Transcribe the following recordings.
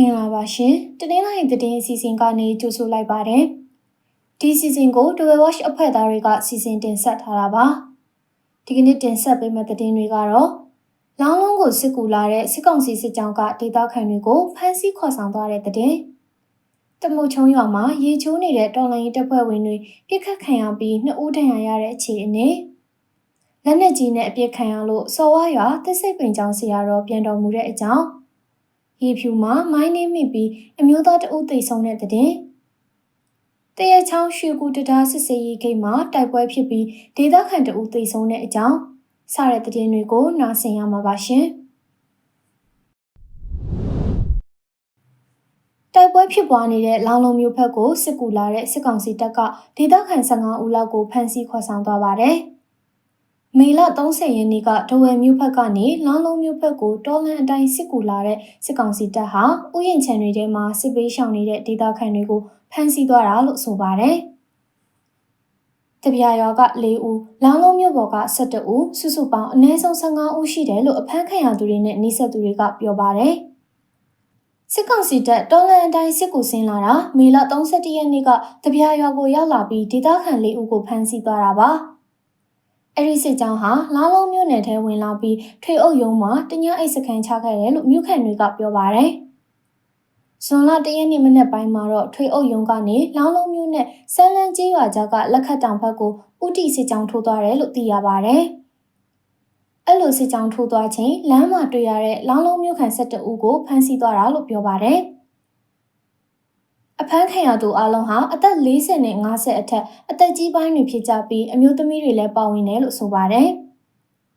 မင်္ဂလာပါရှင်တနင်္လာနေ့သတင်းအစီအစဉ်ကနေကြိုဆိုလိုက်ပါတယ်ဒီစီစဉ်ကို Double Watch အဖွဲ့သားတွေကစီစဉ်တင်ဆက်ထားတာပါဒီကနေ့တင်ဆက်ပေးမယ့်သတင်းတွေကတော့လောင်းလုံးကိုစစ်ကူလာတဲ့စစ်ကောင်စီစစ်ကြောင်းကဒေသခံတွေကိုဖမ်းဆီးခေါ်ဆောင်သွားတဲ့သတင်းတမုတ်ချုံရွာမှာရေချိုးနေတဲ့တော်လိုင်းတပ်ဖွဲ့ဝင်တွေပြစ်ခတ်ခံရပြီးနှစ်ဦးဒဏ်ရာရတဲ့အခြေအနေလက်နက်ကြီးနဲ့အပြစ်ခံရလို့စော်ဝါရွာတစ်စိတ်ပင်ကျောင်းဆရာတော်ပြန်တော်မူတဲ့အကြောင်း ရေဖြူမှာမိုင်းနှင်းမိပြီးအမျိုးသားတအုပ်သိဆုံးတဲ့တဲ့တင်တရချောင်းရွှေကူတတားစစ်စေးရေးဂိတ်မှာတိုက်ပွဲဖြစ်ပြီးဒေသခံတအုပ်သိဆုံးတဲ့အကြောင်းစတဲ့တဲ့တင်တွေကိုနားဆင်ရမှာပါရှင်တိုက်ပွဲဖြစ်ပွားနေတဲ့လောင်လုံးမျိုးဖက်ကိုစစ်ကူလာတဲ့စစ်ကောင်စီတပ်ကဒေသခံ15ဦးလောက်ကိုဖမ်းဆီးခေါ်ဆောင်သွားပါတယ်။ မေလ30ရက်နေ့ကဒဝယ်မြို့ဘက်ကနေလောင်းလုံးမြို့ဘက်ကိုတော်လန်အတိုင်းစစ်ကူလာတဲ့စစ်ကောင်စီတပ်ဟာဥယျာဉ်ခြံတွေထဲမှာစစ်ပေးရှောင်နေတဲ့ဒေသခံတွေကိုဖမ်းဆီးသွားတာလို့ဆိုပါတယ်။တပြာရွာက၄ဦးလောင်းလုံးမြို့ပေါ်က12ဦးစုစုပေါင်းအနည်းဆုံး15ဦးရှိတယ်လို့အဖမ်းခံရသူတွေနဲ့နှိဆက်သူတွေကပြောပါတယ်။စစ်ကောင်စီတပ်တော်လန်အတိုင်းစစ်ကူဆင်းလာတာမေလ31ရက်နေ့ကတပြာရွာကိုရောက်လာပြီးဒေသခံ၄ဦးကိုဖမ်းဆီးသွားတာပါ။ အဲ့ဒီစစ်ကြောင်းဟာလာလုံးမြို့နယ်ထဲဝင်လာပြီးထွေအုပ်ရုံးမှာတညအိတ်စခန်းချခဲ့တယ်လို့မြို့ခံတွေကပြောပါတယ်။ဇွန်လတရက်နေ့မနေ့ပိုင်းမှာတော့ထွေအုပ်ရုံးကနေလောင်းလုံးမြို့နယ်ဆန်းလန်းကြီးရွာကြားကလက်ခတ်တောင်ဘက်ကိုဥတီစစ်ကြောင်းထိုးသွားတယ်လို့သိရပါတယ်။အဲ့လိုစစ်ကြောင်းထိုးသွားချိန်လမ်းမှာတွေ့ရတဲ့လောင်းလုံးမြို့ခံ၁၁ဦးကိုဖမ်းဆီးသွားတာလို့ပြောပါတယ်။အ ဖမ်းခံရသူအလုံးဟာအသက်40နဲ့50အထက်အသက်ကြီးပိုင်းတွေဖြစ်ကြပြီးအမျိုးသမီးတွေလည်းပါဝင်တယ်လို့ဆိုပါတယ်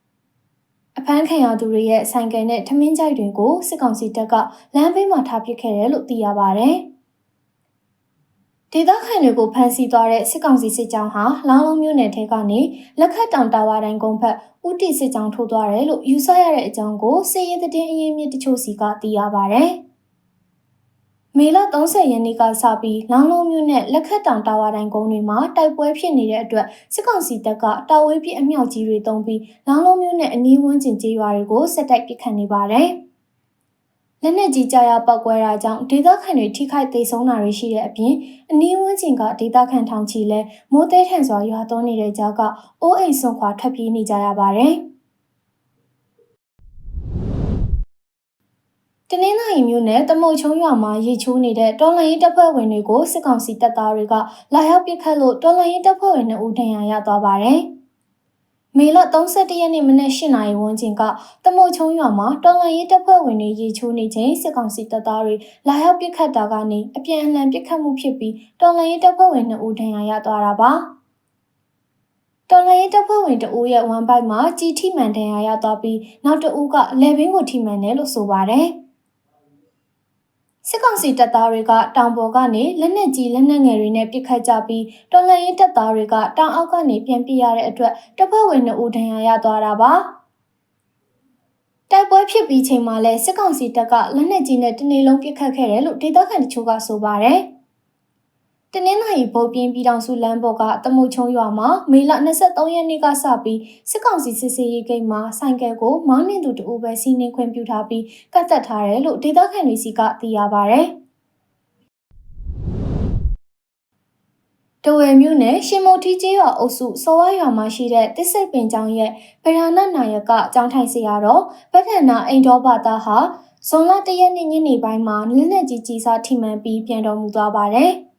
။အဖမ်းခံရသူတွေရဲ့ဆိုင်ကယ်နဲ့ထမင်းကြိုက်တွေကိုစစ်ကောင်စီတပ်ကလမ်းဘေးမှာထားပစ်ခဲ့တယ်လို့သိရပါတယ်။ဒေသခံတွေကိုဖမ်းဆီးသွားတဲ့စစ်ကောင်စီစစ်ကြောင်းဟာလောင်းလုံးမြို့နယ်ထဲကနေလက်ခတ်တောင်တာဝါတိုင်းကုန်းဖက်ဦးတီစစ်ကြောင်းထိုးသွားတယ်လို့ယူဆရတဲ့အကြောင်းကိုစစ်ရေးသတင်းအရင်းမြစ်တချို့စီကသိရပါတယ်။ မေလ30ရက်နေ့ကစပြီးလောင်းလုံးမြို့နဲ့လက်ခတ်တောင်တာဝါတိုင်းကုန်းတွေမှာတိုက်ပွဲဖြစ်နေတဲ့အတွက်စစ်ကောင်စီတပ်ကတာဝေးပြအမြောက်ကြီးတွေတုံးပြီးလောင်းလုံးမြို့နဲ့အနီးဝန်းကျင်ကျေးရွာတွေကိုဆက်တိုက်ပစ်ခတ်နေပါတယ်။လက်နက်ကြီးကြာရပောက်ကွဲတာကြောင့်ဒေသခံတွေထိခိုက်ဒေဆုံးတာတွေရှိတဲ့အပြင်အနီးဝန်းကျင်ကဒေသခံထောင်ချီလဲမိုးသေးထန်စွာရွာသွန်းနေတဲ့ကြားကအိုးအိမ်ဆွန့်ခွာထွက်ပြေးနေကြရပါတယ်။ တနင်္လာရီမြို့နယ်တမုတ်ချုံရွာမှာရေချိုးနေတဲ့တော်လှန်ရေးတပ်ဖွဲ့ဝင်တွေကိုစစ်ကောင်စီတပ်သားတွေကလာရောက်ပစ်ခတ်လို့တော်လှန်ရေးတပ်ဖွဲ့ဝင်2ဦးဒဏ်ရာရသွားပါတယ်။မေလ31ရက်နေ့မနက်8နာရီဝန်းကျင်ကတမုတ်ချုံရွာမှာတော်လှန်ရေးတပ်ဖွဲ့ဝင်တွေရေချိုးနေချိန်စစ်ကောင်စီတပ်သားတွေလာရောက်ပစ်ခတ်တာကနေအပြန်အလှန်ပစ်ခတ်မှုဖြစ်ပြီးတော်လှန်ရေးတပ်ဖွဲ့ဝင်2ဦးဒဏ်ရာရသွားတာပါ။တော်လှန်ရေးတပ်ဖွဲ့ဝင်တအူးရဲ့ဝမ်ဘိုက်မှာကြီးထိမှန်ဒဏ်ရာရသွားပြီးနောက်တအူးကလေဘင်းကိုထိမှန်တယ်လို့ဆိုပါတယ်။ စစ်ကောင်စီတပ်သားတွေကတောင်ပေါ်ကနေလက်နက်ကြီးလက်နက်ငယ်တွေနဲ့ပစ်ခတ်ကြပြီးတော်လှန်ရေးတပ်သားတွေကတောင်အောက်ကနေပြန်ပြရတဲ့အတွက်တပ်ဖွဲ့ဝင်2ဦးဒဏ်ရာရသွားတာပါတိုက်ပွဲဖြစ်ပြီးချိန်မှာလဲစစ်ကောင်စီတပ်ကလက်နက်ကြီးနဲ့တနေ့လုံးပစ်ခတ်ခဲ့တယ်လို့ဒေသခံတချို့ကဆိုပါတယ်။ တနင်္လာရီဗုတ်ပြင်းပြည်တော်စုလမ်းပေါ်ကတမုတ်ချုံရွာမှာမေလ23ရက်နေ့ကစပြီးစစ်ကောင်စီစစ်ဆေးရေးဂိတ်မှာဆိုင်ကယ်ကိုမောင်းနှင်သူတအုပ်ပဲစီးနှင်းခွင့်ပြုထားပြီးကတ်သက်ထားတယ်လို့ဒေသခံတွေစီကသိရပါဗျ။တဝယ်မြို့နယ်ရှင်မုတ်ထီကျေးရွာအုပ်စုစောဝါရွာမှာရှိတဲ့တစ်စိတ်ပင်ကျောင်းရဲ့ဗရဏနာယကကျောင်းထိုင်ဆရာတော်ဗဒ္ဒနာအိမ်တော်ဘာသာဟာဇွန်လ၁ရက်နေ့ညနေပိုင်းမှာလက်နက်ကြီးကြီးစားထိမှန်ပြီးပြန်တော်မူသွားပါတယ်။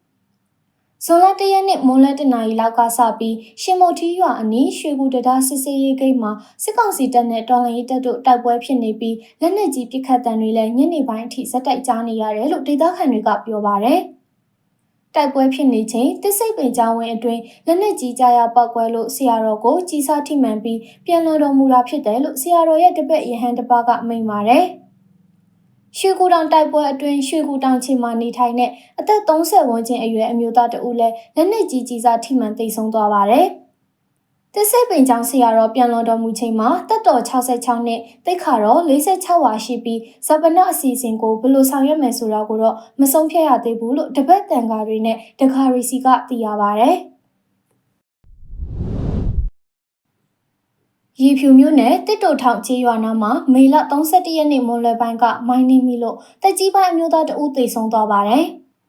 ဇွန်လ၁ရက်နေ့မွန်းလတနာရီလောက်ကစပြီးရှင်မုတ်ထီးရွာအနီးရွှေကူတတားစစ်စေးရေးဂိတ်မှာစစ်ကောင်စီတပ်နဲ့တော်လှန်ရေးတပ်တို့တိုက်ပွဲဖြစ်နေပြီးလက်နက်ကြီးပစ်ခတ်တံတွေလည်းညနေပိုင်းအထိဇက်တိုက်ကြားနေရတယ်လို့ဒေသခံတွေကပြောပါတယ်။တိုက်ပွဲဖြစ်နေချိန်တစ်စိတ်ပင်ကျောင်းဝင်းအတွင်းလက်နက်ကြီးကြားရပောက်ကွဲလို့ဆရာတော်ကိုကြီးစားထိမှန်ပြီးပြန်လွန်တော်မူတာဖြစ်တယ်လို့ဆရာတော်ရဲ့တပည့်ယဟန်တပါးကမိန့်ပါတယ်။ ရွှေကူတောင်တိုက်ပွဲအတွင်းရွှေကူတောင်ချီမှာနေထိုင်တဲ့အသက်30ဝန်းကျင်အရွယ်အမျိုးသားတဦးလည်းလက်နက်ကြီးကြီးစားထိမှန်သိဆုံးသွားပါတယ်။တစ်စိတ်ပင်ချောင်းဆရာတော်ပြန်လွန်တော်မူချိန်မှာတက်တော်66နှစ်တိတ်ခါတော့46ဝါရှိပြီးဇပနအစီအစဉ်ကိုဘယ်လိုဆောင်ရွက်မယ်ဆိုတာကိုတော့မဆုံးဖြတ်ရသေးဘူးလို့တပတ်တန်ကားတွေနဲ့ဒကာရီစီကသိရပါဗျ။ ရေဖြူမျိုးနဲ့တစ်တိုထောင်ကျေးရွာနာမှာမေလ31ရက်နေ့မွန်လွယ်ပိုင်းကမိုင်းနှင်းမိလို့တက်ကြီးပိုင်းအမျိုးသားတဦးသေဆုံးသွားပါတယ်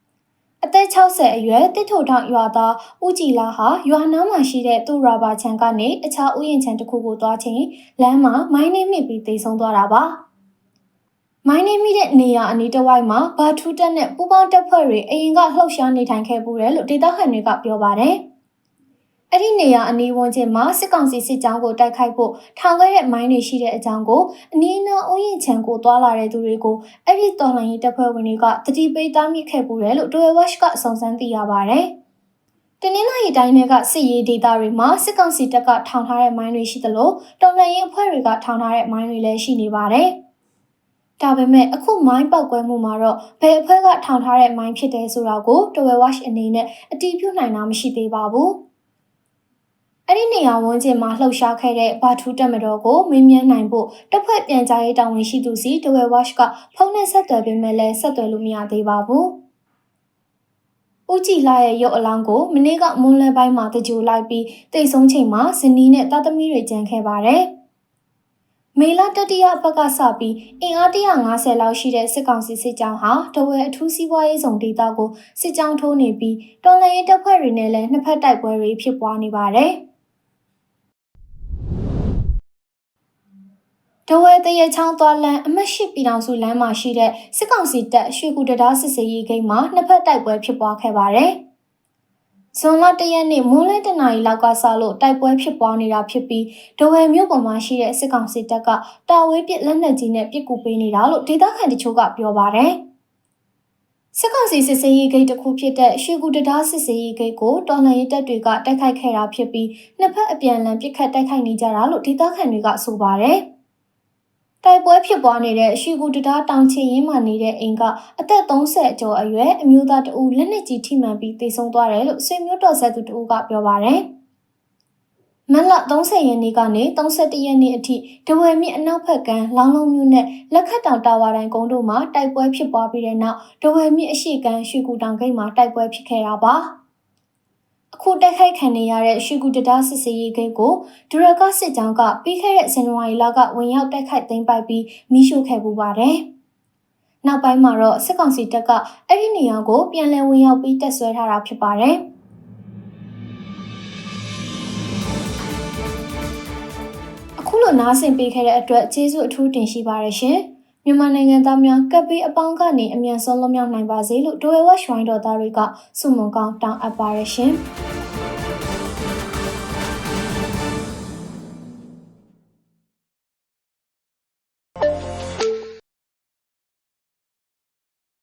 ။အသက်60အရွယ်တစ်ထိုထောင်ရွာသားဦးကြည်လာဟာရွာနားမှာရှိတဲ့သူ့ရာဘာခြံကနေအခြားဥယျာဉ်ခြံတစ်ခုကိုသွားချိန်လမ်းမှာမိုင်းနှင်းမိပြီးသေဆုံးသွားတာပါ။မိုင်းနေမိတဲ့နေရာအနီးတစ်ဝိုက်မှာဘာထူးတက်နဲ့ပူပေါင်းတက်ဖွဲ့တွေအရင်ကလှုပ်ရှားနေထိုင်ခဲ့ပူတယ်လို့ဒေသခံတွေကပြောပါတယ်။ အဲ့ဒီနေရာအနီးဝန်းကျင်မှာစစ်ကောင်စီစစ်ကြောင်းကိုတိုက်ခိုက်ဖို့ထောင်ခဲ့တဲ့မိုင်းတွေရှိတဲ့အကြောင်းကိုအနီးအနားဥယျာဉ်ခြံကိုတွာလာတဲ့သူတွေကိုအဲ့ဒီတော်လှန်ရေးတပ်ဖွဲ့ဝင်တွေကတတိပိတ်သားမိခဲ့ပူတယ်လို့တွဲဝက်ရှ်ကစုံစမ်းသိရပါတယ်။တနင်္လာရီတိုင်းတွေကစစ်ရေးဒေသတွေမှာစစ်ကောင်စီတပ်ကထောင်ထားတဲ့မိုင်းတွေရှိသလိုတော်လှန်ရေးအဖွဲ့တွေကထောင်ထားတဲ့မိုင်းတွေလည်းရှိနေပါတယ်။ဒါပေမဲ့အခုမိုင်းပောက်ကွဲမှုမှာတော့ဘယ်အဖွဲ့ကထောင်ထားတဲ့မိုင်းဖြစ်တယ်ဆိုတာကိုတဝဲဝက်အနေနဲ့အတီးပြုတ်နိုင်တာမရှိသေးပါဘူး။ အဲ့ဒီနေရာဝန်းကျင်မှာလှုပ်ရှားခဲ့တဲ့ဘာထူးတက်မတော်ကိုမင်းမြန်းနိုင်ဖို့တပ်ဖွဲ့ပြန်ကြားရေးတာဝန်ရှိသူစီတဝဲဝက်ရှ်ကဖုန်းနဲ့ဆက်သွယ်ပေမဲ့လည်းဆက်သွယ်လို့မရသေးပါဘူး။ဦးကြည်လာရဲ့ရုပ်အလောင်းကိုမနေ့ကမွန်းလယ်ပိုင်းမှာတကြိုလိုက်ပြီးတိတ်ဆုံးချိန်မှာဇနီးနဲ့တာသမီတွေကြံခဲ့ပါတယ်။မေလာတတိယဘက်ကစပြီးအင်အား150လောက်ရှိတဲ့စစ်ကောင်စီစစ်ကြောင်းဟာတဝဲအထူးစီးပွားရေးဆောင်ဒေသကိုစစ်ကြောင်းထိုးနေပြီးတော်လှန်ရေးတပ်ဖွဲ့တွေနဲ့လည်းနှစ်ဖက်တိုက်ပွဲတွေဖြစ်ပွားနေပါတယ်။ တဝဲတရချောင်းသွားလမ်းအမတ်ရှိပြည်တော်စုလမ်းမှာရှိတဲ့စစ်ကောင်စီတပ်ရွှေကူတံတားစစ်စေးရေးဂိတ်မှာနှစ်ဖက်တိုက်ပွဲဖြစ်ပွားခဲ့ပါတယ်။ဇွန်လ၁ရက်နေ့မွန်းလယ်တနာရီလောက်ကစလို့တိုက်ပွဲဖြစ်ပွားနေတာဖြစ်ပြီးဒဝဲမြို့ပေါ်မှာရှိတဲ့စစ်ကောင်စီတပ်ကတာဝဲပစ်လက်နက်ကြီးနဲ့ပစ်ကူပေးနေတာလို့ဒေသခံတချို့ကပြောပါတယ်။စစ်ကောင်စီစစ်စေးရေးဂိတ်တစ်ခုဖြစ်တဲ့ရွှေကူတံတားစစ်စေးရေးဂိတ်ကိုတော်လှန်ရေးတပ်တွေကတိုက်ခိုက်ခဲ့တာဖြစ်ပြီးနှစ်ဖက်အပြန်အလှန်ပစ်ခတ်တိုက်ခိုက်နေကြတာလို့ဒေသခံတွေကဆိုပါတယ်။ တိုက်ပွဲဖြစ်ပွားနေတဲ့ရှီကူတတားတောင်ချီရင်းမှနေတဲ့အိမ်ကအသက်30ကျော်အရွယ်အမျိုးသားတဦးလက်နက်ကြီးထိမှန်ပြီးသေဆုံးသွားတယ်လို့ဆွေမျိုးတော်ဆက်သူတဦးကပြောပါတယ်။မလ30ရက်နေ့ကနေ31ရက်နေ့အထိဒဝယ်မြစ်အနောက်ဘက်ကမ်းလောင်းလုံးမြို့နဲ့လက်ခတ်တောင်တာဝါတိုင်းကုန်းတို့မှာတိုက်ပွဲဖြစ်ပွားပြီးတဲ့နောက်ဒဝယ်မြစ်အရှိကမ်းရွှေကူတောင်ဂိတ်မှာတိုက်ပွဲဖြစ်ခဲ့တာပါ။ အခုတိုက်ခိုက်ခံနေရတဲ့ရှီကူတတားစစ်စေးရေးဂိတ်ကိုဒူရကစစ်ကြောင်းကပြီးခဲ့တဲ့ဇန်နဝါရီလကဝင်ရောက်တိုက်ခိုက်သိမ်းပိုက်ပြီးမိရှို့ခဲ့ပူပါတယ်။နောက်ပိုင်းမှာတော့စစ်ကောင်စီတပ်ကအဲ့ဒီနေရာကိုပြန်လည်ဝင်ရောက်ပြီးတက်ဆွဲထားတာဖြစ်ပါတယ်။အခုလိုနားဆင်ပေးခဲ့တဲ့အတွက်ကျေးဇူးအထူးတင်ရှိပါတယ်ရှင်။ မြန်မာနိုင်ငံသားများကပ်ပြီးအပေါင်းကနေအမြန်ဆုံးလွတ်မြောက်နိုင်ပါစေလို့ဒိုဝဲဝက်ရွှိုင်းတော်သားတွေကဆုမွန်ကောင်းတောင်းအပ်ပါရရှင်။